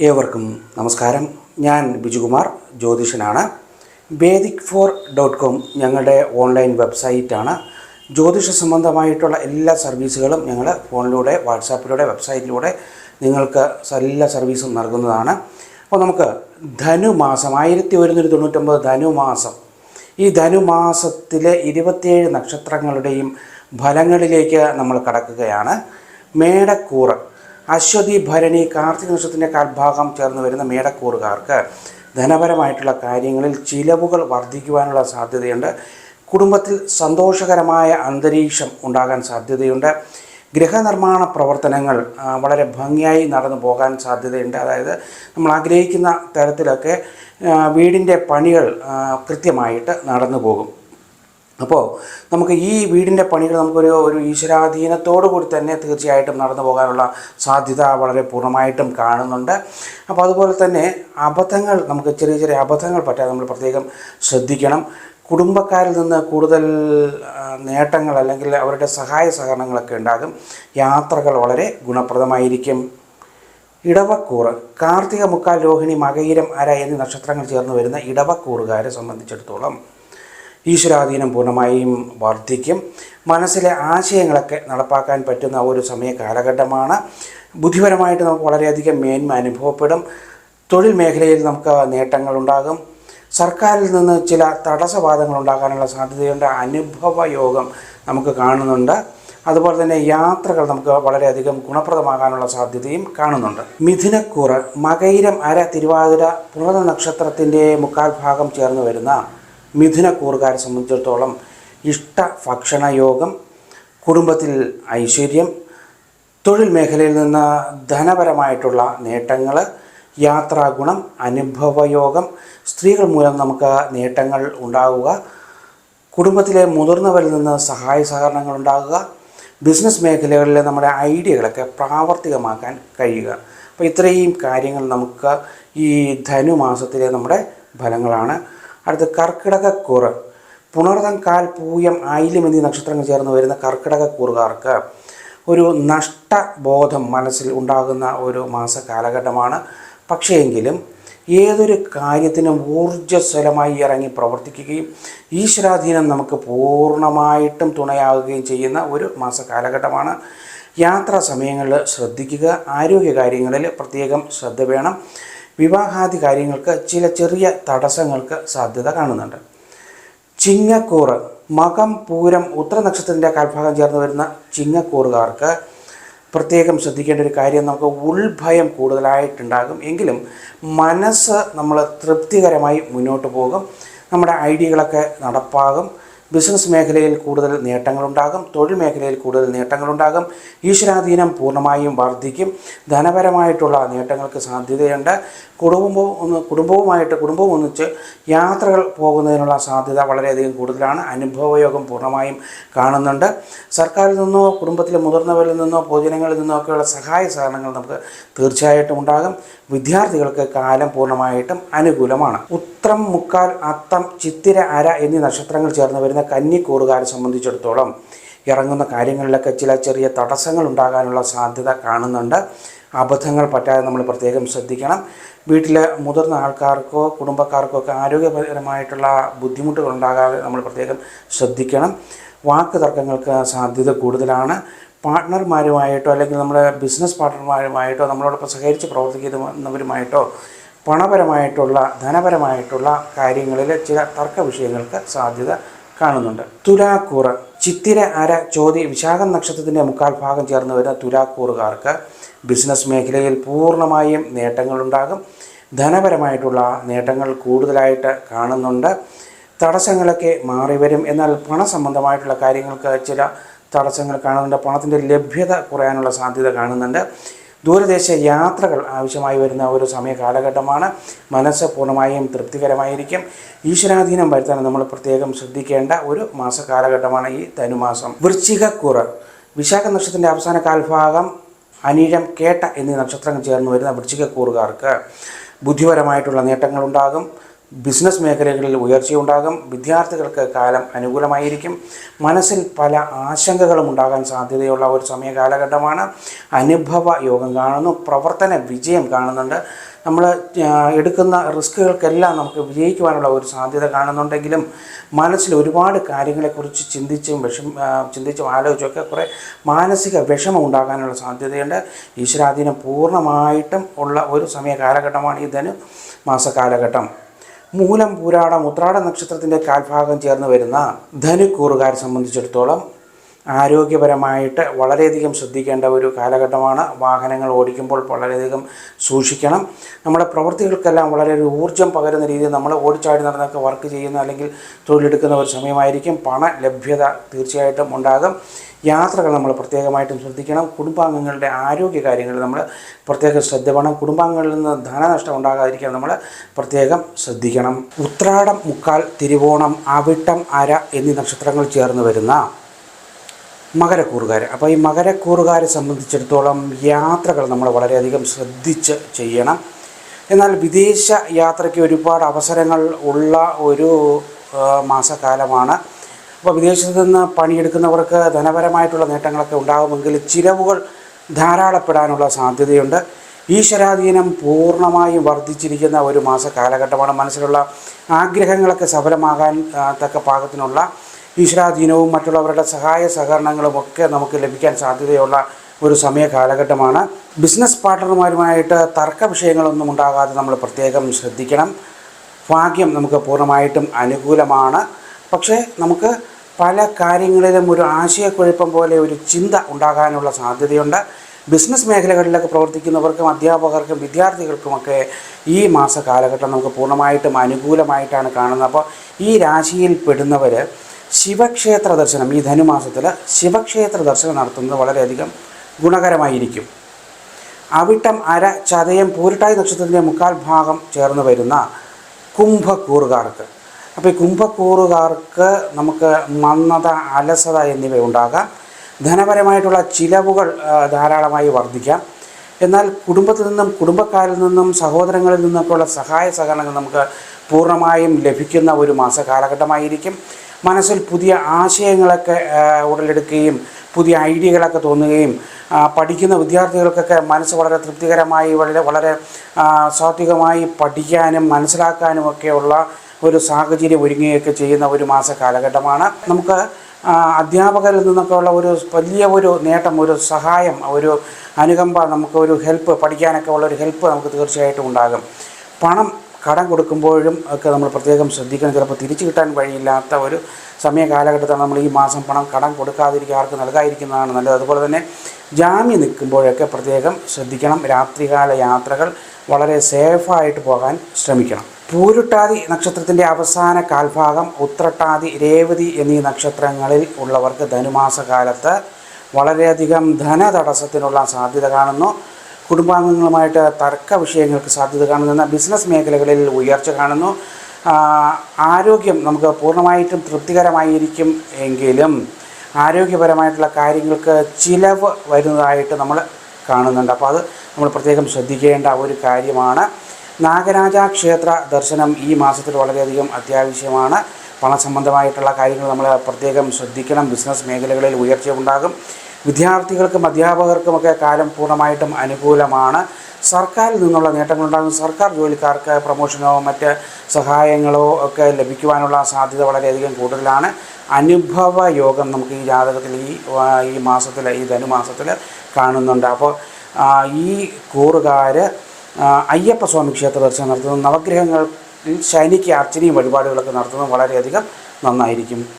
ഏവർക്കും നമസ്കാരം. ഞാൻ ബിജുകുമാർ ജ്യോതിഷനാണ്. വേദിക് ഫോർ ഡോട്ട് കോം ഞങ്ങളുടെ ഓൺലൈൻ വെബ്സൈറ്റാണ്. ജ്യോതിഷ സംബന്ധമായിട്ടുള്ള എല്ലാ സർവീസുകളും ഞങ്ങൾ ഫോണിലൂടെ വാട്സാപ്പിലൂടെ വെബ്സൈറ്റിലൂടെ നിങ്ങൾക്ക് എല്ലാ സർവീസും നൽകുന്നതാണ്. അപ്പോൾ നമുക്ക് ധനുമാസം ആയിരത്തി ഒരുന്നൂറ്റി തൊണ്ണൂറ്റൊമ്പത് ധനുമാസം. ഈ ധനുമാസത്തിലെ ഇരുപത്തിയേഴ് നക്ഷത്രങ്ങളുടെയും ഫലങ്ങളിലേക്ക് നമ്മൾ കടക്കുകയാണ്. മേടക്കൂറ്. അശ്വതി ഭരണി കാർത്തിക നക്ഷത്രത്തിന്റെ കാൽഭാഗം ചേർന്ന് വരുന്ന മേടക്കൂറുകാർക്ക് ധനപരമായിട്ടുള്ള കാര്യങ്ങളിൽ ചിലവുകൾ വർദ്ധിക്കുവാനുള്ള സാധ്യതയുണ്ട്. കുടുംബത്തിൽ സന്തോഷകരമായ അന്തരീക്ഷം ഉണ്ടാകാൻ സാധ്യതയുണ്ട്. ഗൃഹനിർമ്മാണ പ്രവർത്തനങ്ങൾ വളരെ ഭംഗിയായി നടന്നു പോകാൻ സാധ്യതയുണ്ട്. അതായത് നമ്മൾ ആഗ്രഹിക്കുന്ന തരത്തിലൊക്കെ വീടിന്റെ പണികൾ കൃത്യമായിട്ട് നടന്നു പോകും. അപ്പോൾ നമുക്ക് ഈ വീടിന്റെ പണികൾ നമുക്കൊരു ഒരു ഈശ്വരാധീനത്തോടു കൂടി തന്നെ തീർച്ചയായിട്ടും നടന്നു പോകാനുള്ള സാധ്യത വളരെ പൂർണമായിട്ടും കാണുന്നുണ്ട്. അപ്പോൾ അതുപോലെ തന്നെ അബദ്ധങ്ങൾ നമുക്ക് ചെറിയ ചെറിയ അബദ്ധങ്ങൾ പറ്റാതെ നമ്മൾ പ്രത്യേകം ശ്രദ്ധിക്കണം. കുടുംബക്കാരിൽ നിന്ന് കൂടുതൽ നേട്ടങ്ങൾ അല്ലെങ്കിൽ അവരുടെ സഹായ സഹകരണങ്ങളൊക്കെ ഉണ്ടാകും. യാത്രകൾ വളരെ ഗുണപ്രദമായിരിക്കും. ഇടവക്കൂറ് കാർത്തിക മുക്കാൽ രോഹിണി മകയിരം അര എന്നീ നക്ഷത്രങ്ങൾ ചേർന്ന് വരുന്ന ഇടവക്കൂറുകാരെ സംബന്ധിച്ചിടത്തോളം ഈശ്വരാധീനം പൂർണമായും വർദ്ധിക്കും. മനസ്സിലെ ആശയങ്ങളൊക്കെ നടപ്പാക്കാൻ പറ്റുന്ന ഒരു സമയ കാലഘട്ടമാണ്. ബുദ്ധിപരമായിട്ട് നമുക്ക് വളരെയധികം മേന്മ അനുഭവപ്പെടും. തൊഴിൽ മേഖലയിൽ നമുക്ക് നേട്ടങ്ങളുണ്ടാകും സർക്കാരിൽ നിന്ന് ചില തടസ്സവാദങ്ങൾ ഉണ്ടാകാനുള്ള സാധ്യതയുണ്ട്. അനുഭവ യോഗം നമുക്ക് കാണുന്നുണ്ട്. അതുപോലെ തന്നെ യാത്രകൾ നമുക്ക് വളരെയധികം ഗുണപ്രദമാകാനുള്ള സാധ്യതയും കാണുന്നുണ്ട്. മിഥുനക്കൂറ് മകയിരം അര തിരുവാതിര പുണർന്ന നക്ഷത്രത്തിന്റെ മുക്കാൽ ഭാഗം ചേർന്ന് വരുന്ന മിഥുനക്കൂറുകാരെ സംബന്ധിച്ചിടത്തോളം ഇഷ്ട ഭക്ഷണ യോഗം കുടുംബത്തിൽ ഐശ്വര്യം തൊഴിൽ മേഖലയിൽ നിന്ന് ധനപരമായിട്ടുള്ള നേട്ടങ്ങൾ യാത്രാഗുണം അനുഭവയോഗം സ്ത്രീകൾ മൂലം നമുക്ക് നേട്ടങ്ങൾ ഉണ്ടാവുക കുടുംബത്തിലെ മുതിർന്നവരിൽ നിന്ന് സഹായ സഹകരണങ്ങൾ ഉണ്ടാകുക ബിസിനസ് മേഖലകളിലെ നമ്മുടെ ഐഡിയകളൊക്കെ പ്രാവർത്തികമാക്കാൻ കഴിയുക. അപ്പോൾ ഇത്രയും കാര്യങ്ങൾ നമുക്ക് ഈ ധനുമാസത്തിലെ നമ്മുടെ ഫലങ്ങളാണ്. അടുത്ത കർക്കിടകക്കൂറ്. പുണർതം കാൽ പൂയം ആയില്യം എന്നീ നക്ഷത്രങ്ങൾ ചേർന്ന് വരുന്ന കർക്കിടകക്കൂറുകാർക്ക് ഒരു നഷ്ടബോധം മനസ്സിൽ ഉണ്ടാകുന്ന ഒരു മാസ കാലഘട്ടമാണ്. പക്ഷേയെങ്കിലും ഏതൊരു കാര്യത്തിനും ഊർജസ്വലമായി ഇറങ്ങി പ്രവർത്തിക്കുകയും ഈശ്വരാധീനം നമുക്ക് പൂർണമായിട്ടും തുണയാവുകയും ചെയ്യുന്ന ഒരു മാസ കാലഘട്ടമാണ്. യാത്രാ സമയങ്ങളിൽ ശ്രദ്ധിക്കുക ആരോഗ്യ കാര്യങ്ങളിൽ പ്രത്യേകം ശ്രദ്ധ വേണം. വിവാഹാദി കാര്യങ്ങൾക്ക് ചില ചെറിയ തടസ്സങ്ങൾക്ക് സാധ്യത കാണുന്നുണ്ട്. ചിങ്ങക്കൂറ് മകം പൂരം ഉത്തര നക്ഷത്രത്തിന്റെ കാൽഭാഗം ചേർന്ന് വരുന്ന ചിങ്ങക്കൂറുകാർക്ക് പ്രത്യേകം ശ്രദ്ധിക്കേണ്ട ഒരു കാര്യം നമുക്ക് ഉൾഭയം കൂടുതലായിട്ടുണ്ടാകും. എങ്കിലും മനസ്സ് നമ്മൾ തൃപ്തികരമായി മുന്നോട്ട് പോകും. നമ്മുടെ ഐഡിയകളൊക്കെ നടപ്പാകും. ബിസിനസ് മേഖലയിൽ കൂടുതൽ നേട്ടങ്ങളുണ്ടാകും തൊഴിൽ മേഖലയിൽ കൂടുതൽ നേട്ടങ്ങളുണ്ടാകും. ഈശ്വരാധീനം പൂർണമായും വർദ്ധിക്കും. ധനപരമായിട്ടുള്ള നേട്ടങ്ങൾക്ക് സാധ്യതയുണ്ട്. കുടുംബവും കുടുംബവുമായിട്ട് കുടുംബവും ഒന്നിച്ച് യാത്രകൾ പോകുന്നതിനുള്ള സാധ്യത വളരെയധികം കൂടുതലാണ്. അനുഭവയോഗം പൂർണമായും കാണുന്നുണ്ട്. സർക്കാരിൽ നിന്നോ കുടുംബത്തിലെ മുതിർന്നവരിൽ നിന്നോ പൊതുജനങ്ങളിൽ നിന്നോ ഒക്കെയുള്ള സഹായ സഹകരണങ്ങൾ നമുക്ക് തീർച്ചയായിട്ടും ഉണ്ടാകും. വിദ്യാർത്ഥികൾക്ക് കാലം പൂർണമായിട്ടും അനുകൂലമാണ്. ഉത്രം മുക്കാൽ അത്തം ചിത്തിര അര എന്നീ നക്ഷത്രങ്ങൾ ചേർന്ന് വരുന്ന കന്നിക്കൂറുകാരെ സംബന്ധിച്ചിടത്തോളം ഇറങ്ങുന്ന കാര്യങ്ങളിലൊക്കെ ചില ചെറിയ തടസ്സങ്ങൾ ഉണ്ടാകാനുള്ള സാധ്യത കാണുന്നുണ്ട്. അബദ്ധങ്ങൾ പറ്റാതെ നമ്മൾ പ്രത്യേകം ശ്രദ്ധിക്കണം. വീട്ടിലെ മുതിർന്ന ആൾക്കാർക്കോ കുടുംബക്കാർക്കോ ഒക്കെ ആരോഗ്യപരമായിട്ടുള്ള ബുദ്ധിമുട്ടുകൾ ഉണ്ടാകാതെ നമ്മൾ പ്രത്യേകം ശ്രദ്ധിക്കണം. വാക്ക് തർക്കങ്ങൾക്ക് സാധ്യത കൂടുതലാണ്. പാർട്ട്ണർമാരുമായിട്ടോ അല്ലെങ്കിൽ നമ്മുടെ ബിസിനസ് പാർട്ട്ണർമാരുമായിട്ടോ നമ്മളോടൊപ്പം സഹകരിച്ച് പ്രവർത്തിക്കുന്നവരുമായിട്ടോ പണപരമായിട്ടുള്ള ധനപരമായിട്ടുള്ള കാര്യങ്ങളിൽ ചില തർക്ക വിഷയങ്ങൾക്ക് സാധ്യത കാണുന്നുണ്ട്. തുലാക്കൂറ്. ചിത്തിര അര ചോതി വിശാഖം നക്ഷത്രത്തിന്റെ മുക്കാൽ ഭാഗം ചേർന്ന് വരുന്ന തുലാക്കൂറുകാർക്ക് ബിസിനസ് മേഖലയിൽ പൂർണമായും നേട്ടങ്ങളുണ്ടാകും. ധനപരമായിട്ടുള്ള നേട്ടങ്ങൾ കൂടുതലായിട്ട് കാണുന്നുണ്ട്. തടസ്സങ്ങളൊക്കെ മാറി വരും. എന്നാൽ പണസംബന്ധമായിട്ടുള്ള കാര്യങ്ങൾക്ക് ചില തടസ്സങ്ങൾ കാണുന്നുണ്ട്. പണത്തിന്റെ ലഭ്യത കുറയാനുള്ള സാധ്യത കാണുന്നുണ്ട്. ദൂരദേശ യാത്രകൾ ആവശ്യമായി വരുന്ന ഒരു സമയ കാലഘട്ടമാണ്. മനസ്സ് പൂർണമായും തൃപ്തികരമായിരിക്കും. ഈശ്വരാധീനം വരുത്താൻ നമ്മൾ പ്രത്യേകം ശ്രദ്ധിക്കേണ്ട ഒരു മാസ കാലഘട്ടമാണ് ഈ ധനുമാസം. വൃശ്ചികക്കുറ. വിശാഖ നക്ഷത്രത്തിന്റെ അവസാന കാൽഭാഗം അനിഴം കേട്ട എന്നീ നക്ഷത്രങ്ങൾ ചേർന്ന് വരുന്ന വൃശ്ചികക്കൂറുകാർക്ക് ബുദ്ധിപരമായിട്ടുള്ള നേട്ടങ്ങളുണ്ടാകും. ബിസിനസ് മേഖലകളിൽ ഉയർച്ചയുണ്ടാകും. വിദ്യാർത്ഥികൾക്ക് കാലം അനുകൂലമായിരിക്കും. മനസ്സിൽ പല ആശങ്കകളും ഉണ്ടാകാൻ സാധ്യതയുള്ള ഒരു സമയ കാലഘട്ടമാണ്. അനുഭവ യോഗം കാണുന്നു. പ്രവർത്തന വിജയം കാണുന്നുണ്ട്. നമ്മൾ എടുക്കുന്ന റിസ്കുകൾക്കെല്ലാം നമുക്ക് വിജയിക്കുവാനുള്ള ഒരു സാധ്യത കാണുന്നുണ്ടെങ്കിലും മനസ്സിൽ ഒരുപാട് കാര്യങ്ങളെക്കുറിച്ച് ചിന്തിച്ചും വിഷം ചിന്തിച്ചും ആലോചിച്ചൊക്കെ കുറേ മാനസിക വിഷമം ഉണ്ടാകാനുള്ള സാധ്യതയുണ്ട്. ഈശ്വരാധീനം പൂർണമായിട്ടും ഉള്ള ഒരു സമയ കാലഘട്ടമാണ് ഈ ധനു മാസ കാലഘട്ടം. മൂലം പൂരാടം ഉത്രാട നക്ഷത്രത്തിന്റെ കാൽഭാഗം ചേർന്ന് വരുന്ന ധനുക്കൂറുകാരെ സംബന്ധിച്ചിടത്തോളം ആരോഗ്യപരമായിട്ട് വളരെയധികം ശ്രദ്ധിക്കേണ്ട ഒരു കാലഘട്ടമാണ്. വാഹനങ്ങൾ ഓടിക്കുമ്പോൾ വളരെയധികം സൂക്ഷിക്കണം. നമ്മുടെ പ്രവൃത്തികൾക്കെല്ലാം വളരെ ഒരു ഊർജം പകരുന്ന രീതിയിൽ നമ്മൾ ഓടിച്ചാടി നടന്നൊക്കെ വർക്ക് ചെയ്യുന്ന അല്ലെങ്കിൽ തൊഴിലെടുക്കുന്ന ഒരു സമയമായിരിക്കും. പണ ലഭ്യത തീർച്ചയായിട്ടും ഉണ്ടാകും. യാത്രകൾ നമ്മൾ പ്രത്യേകമായിട്ടും ശ്രദ്ധിക്കണം. കുടുംബാംഗങ്ങളുടെ ആരോഗ്യ കാര്യങ്ങൾ നമ്മൾ പ്രത്യേകം ശ്രദ്ധ വേണം. കുടുംബാംഗങ്ങളിൽ നിന്ന് ധനനഷ്ടം ഉണ്ടാകാതിരിക്കാൻ നമ്മൾ പ്രത്യേകം ശ്രദ്ധിക്കണം. ഉത്രാടം മുക്കാൽ തിരുവോണം അവിട്ടം അര എന്നീ നക്ഷത്രങ്ങൾ ചേർന്ന് വരുന്ന മകരക്കൂറുകാർ. അപ്പോൾ ഈ മകരക്കൂറുകാരെ സംബന്ധിച്ചിടത്തോളം യാത്രകൾ നമ്മൾ വളരെയധികം ശ്രദ്ധിച്ച് ചെയ്യണം. എന്നാൽ വിദേശ യാത്രയ്ക്ക് ഒരുപാട് അവസരങ്ങൾ ഉള്ള ഒരു മാസക്കാലമാണ് അപ്പോൾ വിദേശത്ത് നിന്ന് പണിയെടുക്കുന്നവർക്ക് ധനപരമായിട്ടുള്ള നേട്ടങ്ങളൊക്കെ ഉണ്ടാകുമെങ്കിൽ ചിലവുകൾ ധാരാളപ്പെടാനുള്ള സാധ്യതയുണ്ട്. ഈശ്വരാധീനം പൂർണമായും വർദ്ധിച്ചിരിക്കുന്ന ഒരു മാസ കാലഘട്ടമാണ് മനസ്സിലുള്ള ആഗ്രഹങ്ങളൊക്കെ സഫലമാകാൻ തക്ക പാകത്തിനുള്ള ഈശ്വരാധീനവും മറ്റുള്ളവരുടെ സഹായ സഹകരണങ്ങളും ഒക്കെ നമുക്ക് ലഭിക്കാൻ സാധ്യതയുള്ള ഒരു സമയ കാലഘട്ടമാണ്. ബിസിനസ് പാർട്ട്ണർമാരുമായിട്ട് തർക്ക വിഷയങ്ങളൊന്നും ഉണ്ടാകാതെ നമ്മൾ പ്രത്യേകം ശ്രദ്ധിക്കണം. ഭാഗ്യം നമുക്ക് പൂർണമായിട്ടും അനുകൂലമാണ്. പക്ഷേ നമുക്ക് പല കാര്യങ്ങളിലും ഒരു ആശയക്കുഴപ്പം പോലെ ഒരു ചിന്ത ഉണ്ടാകാനുള്ള സാധ്യതയുണ്ട്. ബിസിനസ് മേഖലകളിലൊക്കെ പ്രവർത്തിക്കുന്നവർക്കും അധ്യാപകർക്കും വിദ്യാർത്ഥികൾക്കുമൊക്കെ ഈ മാസ കാലഘട്ടം നമുക്ക് പൂർണമായിട്ടും അനുകൂലമായിട്ടാണ് കാണുന്നത്. അപ്പോൾ ഈ രാശിയിൽ പെടുന്നവർ ശിവക്ഷേത്ര ദർശനം ഈ ധനുമാസത്തിൽ ശിവക്ഷേത്ര ദർശനം നടത്തുന്നത് വളരെയധികം ഗുണകരമായിരിക്കും. അവിട്ടം അര ചതയം പൂരിട്ടായി നക്ഷത്രത്തിന്റെ മുക്കാൽ ഭാഗം ചേർന്ന് വരുന്ന കുംഭക്കൂറുകാർക്ക്. അപ്പോൾ ഈ കുംഭക്കൂറുകാർക്ക് നമുക്ക് മന്ദത അലസത എന്നിവ ഉണ്ടാകാം. ധനപരമായിട്ടുള്ള ചിലവുകൾ ധാരാളമായി വർദ്ധിക്കാം. എന്നാൽ കുടുംബത്തിൽ നിന്നും കുടുംബക്കാരിൽ നിന്നും സഹോദരങ്ങളിൽ നിന്നൊക്കെയുള്ള സഹായ സഹകരണങ്ങൾ നമുക്ക് പൂർണമായും ലഭിക്കുന്ന ഒരു മാസ കാലഘട്ടമായിരിക്കും. മനസ്സിൽ പുതിയ ആശയങ്ങളൊക്കെ ഉടലെടുക്കുകയും പുതിയ ഐഡിയകളൊക്കെ തോന്നുകയും പഠിക്കുന്ന വിദ്യാർത്ഥികൾക്കൊക്കെ മനസ്സ് വളരെ തൃപ്തികരമായി വളരെ വളരെ സാത്വികമായി പഠിക്കാനും മനസ്സിലാക്കാനും ഒക്കെയുള്ള ഒരു സാഹചര്യം ഒരുങ്ങുകയൊക്കെ ചെയ്യുന്ന ഒരു മാസ കാലഘട്ടമാണ്. നമുക്ക് അധ്യാപകരിൽ നിന്നൊക്കെ ഉള്ള ഒരു വലിയ ഒരു നേട്ടം ഒരു സഹായം ഒരു അനുകമ്പ നമുക്ക് ഒരു ഹെൽപ്പ് പഠിക്കാനൊക്കെ ഉള്ള ഒരു ഹെൽപ്പ് നമുക്ക് തീർച്ചയായിട്ടും ഉണ്ടാകും. പണം കടം കൊടുക്കുമ്പോഴും ഒക്കെ നമ്മൾ പ്രത്യേകം ശ്രദ്ധിക്കണം. ചിലപ്പോൾ തിരിച്ചു കിട്ടാൻ വഴിയില്ലാത്ത ഒരു സമയ കാലഘട്ടത്തിൽ നമ്മൾ ഈ മാസം പണം കടം കൊടുക്കാതിരിക്കുക ആർക്ക് നൽകാതിരിക്കുന്നതാണ് നല്ലത്. അതുപോലെ തന്നെ ജാമ്യം നിൽക്കുമ്പോഴൊക്കെ പ്രത്യേകം ശ്രദ്ധിക്കണം. രാത്രികാല യാത്രകൾ വളരെ സേഫായിട്ട് പോകാൻ ശ്രമിക്കണം. പൂരുട്ടാതി നക്ഷത്രത്തിന്റെ അവസാന കാൽഭാഗം ഉത്രട്ടാതി രേവതി എന്നീ നക്ഷത്രങ്ങളിൽ ഉള്ളവർക്ക് ധനുമാസ കാലത്ത് വളരെയധികം ധനതടസ്സത്തിനുള്ള സാധ്യത കാണുന്നു. കുടുംബാംഗങ്ങളുമായിട്ട് തർക്ക വിഷയങ്ങൾക്ക് സാധ്യത കാണുന്ന ബിസിനസ് മേഖലകളിൽ ഉയർച്ച കാണുന്നു. ആരോഗ്യം നമുക്ക് പൂർണമായിട്ടും തൃപ്തികരമായിരിക്കും എങ്കിലും ആരോഗ്യപരമായിട്ടുള്ള കാര്യങ്ങൾക്ക് ചിലവ് വരുന്നതായിട്ട് നമ്മൾ കാണുന്നുണ്ട്. അപ്പോൾ അത് നമ്മൾ പ്രത്യേകം ശ്രദ്ധിക്കേണ്ട ഒരു കാര്യമാണ്. നാഗരാജ ക്ഷേത്ര ദർശനം ഈ മാസത്തിൽ വളരെയധികം അത്യാവശ്യമാണ്. പണസംബന്ധമായിട്ടുള്ള കാര്യങ്ങൾ നമ്മൾ പ്രത്യേകം ശ്രദ്ധിക്കണം. ബിസിനസ് മേഖലകളിൽ ഉയർച്ച ഉണ്ടാകും വിദ്യാർത്ഥികൾക്കും അധ്യാപകർക്കുമൊക്കെ കാലം പൂർണമായിട്ടും അനുകൂലമാണ്. സർക്കാരിൽ നിന്നുള്ള നേട്ടങ്ങളുണ്ടാകും. സർക്കാർ ജോലിക്കാർക്ക് പ്രൊമോഷനോ മറ്റ് സഹായങ്ങളോ ഒക്കെ ലഭിക്കുവാനുള്ള സാധ്യത വളരെയധികം കൂടുതലാണ്. അനുഭവ യോഗം നമുക്ക് ഈ ജാതകത്തിൽ ഈ ഈ മാസത്തിൽ ഈ ധനുമാസത്തിൽ കാണുന്നുണ്ട്. അപ്പോൾ ഈ കൂറുകാർ അയ്യപ്പസ്വാമി ക്ഷേത്ര ദർശനം നടത്തുന്നത് നവഗ്രഹങ്ങളിൽ ശനിക്ക് അർച്ചനയും വഴിപാടുകളൊക്കെ നടത്തുന്നത് വളരെയധികം നന്നായിരിക്കും.